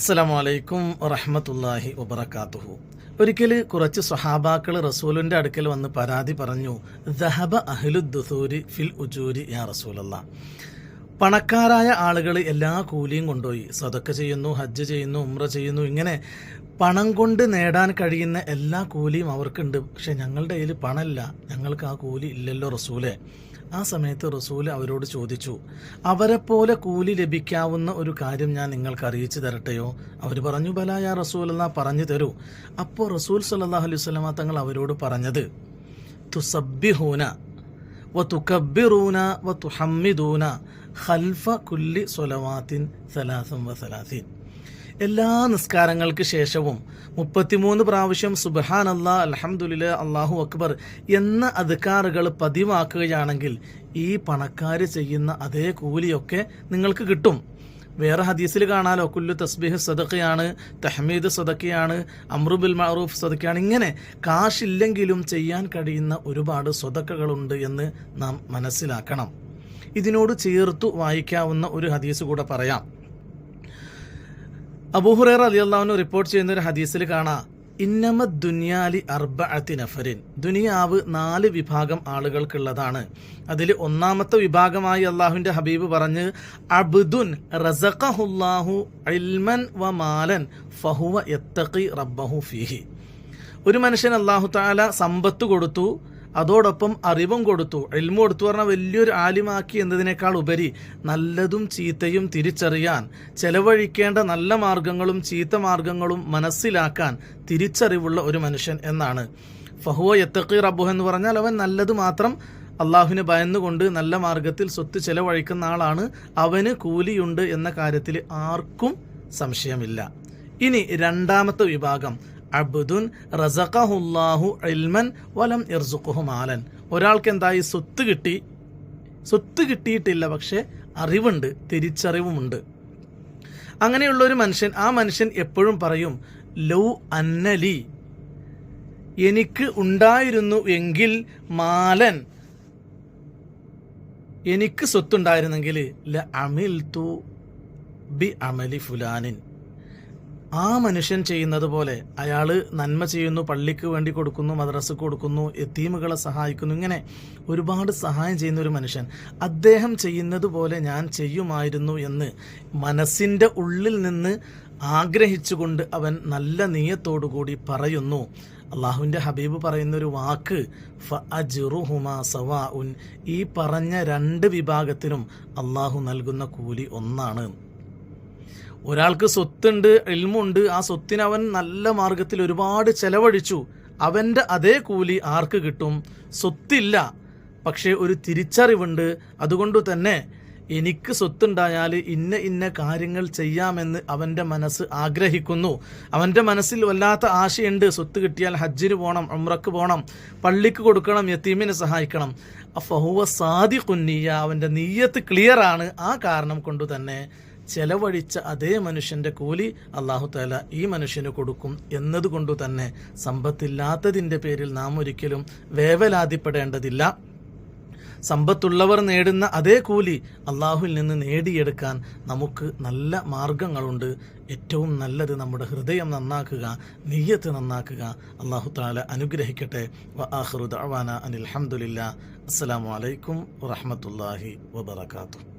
അസ്സലാമു വലൈക്കും വറഹമത്തല്ലാഹി വബർക്കാത്തുഹു ഒരിക്കൽ കുറച്ച് സ്വഹാബാക്കൾ റസൂലിന്റെ അടുക്കൽ വന്ന് പരാതി പറഞ്ഞു ദഹബ അഹ്ലുദ്ദുസൂരി ഫിൽ ഉജൂരി യാ റസൂലല്ല. പണക്കാരായ ആളുകൾ എല്ലാ കൂലിയും കൊണ്ടുപോയി. സതൊക്കെ ചെയ്യുന്നു ഹജ്ജ് ചെയ്യുന്നു ഉമ്ര ചെയ്യുന്നു. ഇങ്ങനെ പണം കൊണ്ട് നേടാൻ കഴിയുന്ന എല്ലാ കൂലിയും അവർക്കുണ്ട്. പക്ഷെ ഞങ്ങളുടെ കയ്യിൽ പണമില്ല ഞങ്ങൾക്ക് ആ കൂലി ഇല്ലല്ലോ റസൂലെ. ആ സമയത്ത് റസൂൽ അവരോട് ചോദിച്ചു അവരെ പോലെ കൂലി ലഭിക്കാവുന്ന ഒരു കാര്യം ഞാൻ നിങ്ങൾക്ക് അറിയിച്ചു തരട്ടെയോ? അവർ പറഞ്ഞു ബലായ റസൂൽ എന്നാ പറഞ്ഞു തരൂ. അപ്പോൾ റസൂൽ സല്ലാ അലൈഹി തങ്ങൾ അവരോട് പറഞ്ഞത് തുസബ്ബിഹൂന വ വതുഹമ്മിദൂന ഖൽഫ കുല്ലി സൊലവാത്തിൻ സലാസും വസലാസീൻ. സലാസീൻ എല്ലാ നിസ്കാരങ്ങൾക്ക് ശേഷവും മുപ്പത്തിമൂന്ന് പ്രാവശ്യം സുബഹാൻ അല്ലാ അലഹമുല്ല അള്ളാഹു അക്ബർ എന്ന അധികാറുകൾ പതിവാക്കുകയാണെങ്കിൽ ഈ പണക്കാർ ചെയ്യുന്ന അതേ കൂലിയൊക്കെ നിങ്ങൾക്ക് കിട്ടും. വേറെ ഹദീസിൽ കാണാലോ കുല്ലു തസ്ബീഹ് സദക്കയാണ് തഹ്മീദ് സദക്കയാണ് അമ്രുബിൽ മറൂഫ് സദക്കയാണ് ഇങ്ങനെ കാശില്ലെങ്കിലും ചെയ്യാൻ കഴിയുന്ന ഒരുപാട് സ്വതക്കകളുണ്ട് എന്ന് നാം മനസ്സിലാക്കണം. ഇതിനോട് ചേർത്തു വായിക്കാവുന്ന ഒരു ഹദീസ് കൂടെ പറയാം. അബൂഹുറേർ അലി അള്ളാഹുന് റിപ്പോർട്ട് ചെയ്യുന്ന ഒരു ഹദീസിൽ കാണാം. ഇന്നമ ദുനിയാലി അർബഅത്തി നഫരിൻ ദുനിയാവ് നാല് വിഭാഗം ആളുകൾക്കുള്ളതാണ്. അതിൽ ഒന്നാമത്തെ വിഭാഗമായി അള്ളാഹുവിന്റെ ഹബീബ് പറഞ്ഞ് അബ്ദുൻ റസഖഹുല്ലാഹു ഇൽമൻ വ മാലൻ ഫഹുവ യത്തഖി റബ്ബഹു ഫീഹി. ഒരു മനുഷ്യൻ അള്ളാഹു താല സമ്പത്ത് കൊടുത്തു അതോടൊപ്പം അറിവും കൊടുത്തു. എൽമു കൊടുത്തു പറഞ്ഞാൽ വലിയൊരു ആലിമാക്കി എന്നതിനേക്കാൾ ഉപരി നല്ലതും ചീത്തയും തിരിച്ചറിയാൻ ചെലവഴിക്കേണ്ട നല്ല മാർഗങ്ങളും ചീത്ത മാർഗങ്ങളും മനസ്സിലാക്കാൻ തിരിച്ചറിവുള്ള ഒരു മനുഷ്യൻ എന്നാണ്. ഫഹുവ എത്തക്കി റബ്ബു എന്ന് പറഞ്ഞാൽ അവൻ നല്ലത് മാത്രം അള്ളാഹുവിന് ഭയന്നുകൊണ്ട് നല്ല മാർഗത്തിൽ സ്വത്ത് ചെലവഴിക്കുന്ന ആളാണ്. അവന് കൂലിയുണ്ട് എന്ന കാര്യത്തിൽ ആർക്കും സംശയമില്ല. ഇനി രണ്ടാമത്തെ വിഭാഗം. അബ്ദുൻ റസഖഹുല്ലാഹു ഇൽമൻ വലം ഇർസുഖുഹു മാലൻ. ഒരാൾക്ക് എന്തായി സ്വത്ത് കിട്ടി. സ്വത്ത് കിട്ടിയിട്ടില്ല പക്ഷേ അറിവുണ്ട് തിരിച്ചറിവുമുണ്ട്. അങ്ങനെയുള്ള ഒരു മനുഷ്യൻ ആ മനുഷ്യൻ എപ്പോഴും പറയും ലൗ അന്നലി എനിക്ക് ഉണ്ടായിരുന്നു എങ്കിൽ മാലൻ എനിക്ക് സ്വത്തുണ്ടായിരുന്നെങ്കിൽ ല അമിൽ തു ബി അമലി ഫുലാനിൻ. ആ മനുഷ്യൻ ചെയ്യുന്നത് പോലെ അയാൾ നന്മ ചെയ്യുന്നു പള്ളിക്ക് വേണ്ടി കൊടുക്കുന്നു മദ്രസക്ക് കൊടുക്കുന്നു എത്തീമുകളെ സഹായിക്കുന്നു ഇങ്ങനെ ഒരുപാട് സഹായം ചെയ്യുന്ന ഒരു മനുഷ്യൻ. അദ്ദേഹം ചെയ്യുന്നത് പോലെ ഞാൻ ചെയ്യുമായിരുന്നു എന്ന് മനസ്സിന്റെ ഉള്ളിൽ നിന്ന് ആഗ്രഹിച്ചുകൊണ്ട് അവൻ നല്ല നീയത്തോടുകൂടി പറയുന്നു. അള്ളാഹുവിന്റെ ഹബീബ് പറയുന്ന ഒരു വാക്ക് സവാ ഉൻ ഈ പറഞ്ഞ രണ്ട് വിഭാഗത്തിനും അള്ളാഹു നൽകുന്ന കൂലി ഒന്നാണ്. ഒരാൾക്ക് സ്വത്തുണ്ട് എൽമുണ്ട് ആ സ്വത്തിന് അവൻ നല്ല മാർഗത്തിൽ ഒരുപാട് ചെലവഴിച്ചു. അവന്റെ അതേ കൂലി ആർക്ക് കിട്ടും? സ്വത്തില്ല. പക്ഷേ ഒരു തിരിച്ചറിവുണ്ട്. അതുകൊണ്ട് തന്നെ എനിക്ക് സ്വത്തുണ്ടായാൽ ഇന്ന ഇന്ന കാര്യങ്ങൾ ചെയ്യാമെന്ന് അവന്റെ മനസ്സ് ആഗ്രഹിക്കുന്നു. അവന്റെ മനസ്സിൽ വല്ലാത്ത ആശയുണ്ട്. സ്വത്ത് കിട്ടിയാൽ ഹജ്ജിന് പോകണം ഉമ്രക്ക് പോകണം പള്ളിക്ക് കൊടുക്കണം യത്തീമിനെ സഹായിക്കണം. ഫഹുവ സാദി കുന്നിയ അവന്റെ നീയത്ത് ക്ലിയറാണ് ആ കാരണം കൊണ്ട് തന്നെ ചെലവഴിച്ച അതേ മനുഷ്യന്റെ കൂലി അള്ളാഹു താല ഈ മനുഷ്യന് കൊടുക്കും എന്നതുകൊണ്ടു തന്നെ സമ്പത്തില്ലാത്തതിന്റെ പേരിൽ നാം ഒരിക്കലും വേവലാതിപ്പെടേണ്ടതില്ല. സമ്പത്തുള്ളവർ നേടുന്ന അതേ കൂലി അള്ളാഹുവിൽ നിന്ന് നേടിയെടുക്കാൻ നമുക്ക് നല്ല മാർഗങ്ങളുണ്ട്. ഏറ്റവും നല്ലത് നമ്മുടെ ഹൃദയം നന്നാക്കുക നെയ്യത്ത് നന്നാക്കുക. അള്ളാഹു താല അനുഗ്രഹിക്കട്ടെ. വ അനിൽ അഹമ്മദില്ല അസ്സാം വലൈക്കും വാഹമത്തല്ലാഹി വബർക്കാത്തു